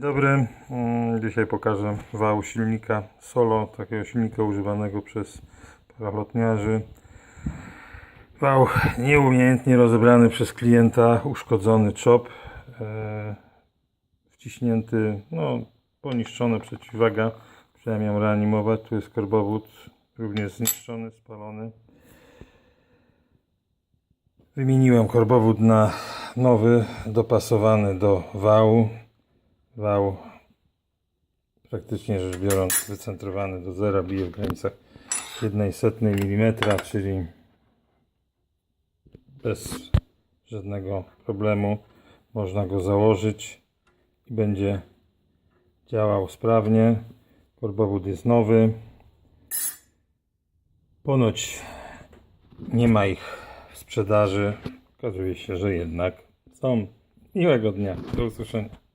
Dobry, Mm, dzisiaj pokażę wał silnika Solo, takiego silnika używanego przez paralotniarzy. Wał nieumiejętnie rozebrany przez klienta, uszkodzony czop, e, wciśnięty, no poniszczona przeciwwaga, która miał reanimować, tu jest korbowód, również zniszczony, spalony. Wymieniłem korbowód na nowy, dopasowany do wału. Wał praktycznie rzecz biorąc wycentrowany do zera, bije w granicach 1,1 mm, czyli bez żadnego problemu można go założyć i będzie działał sprawnie. Korbowód jest nowy. Ponoć nie ma ich w sprzedaży. Okazuje się, że jednak są. Miłego dnia. Do usłyszenia.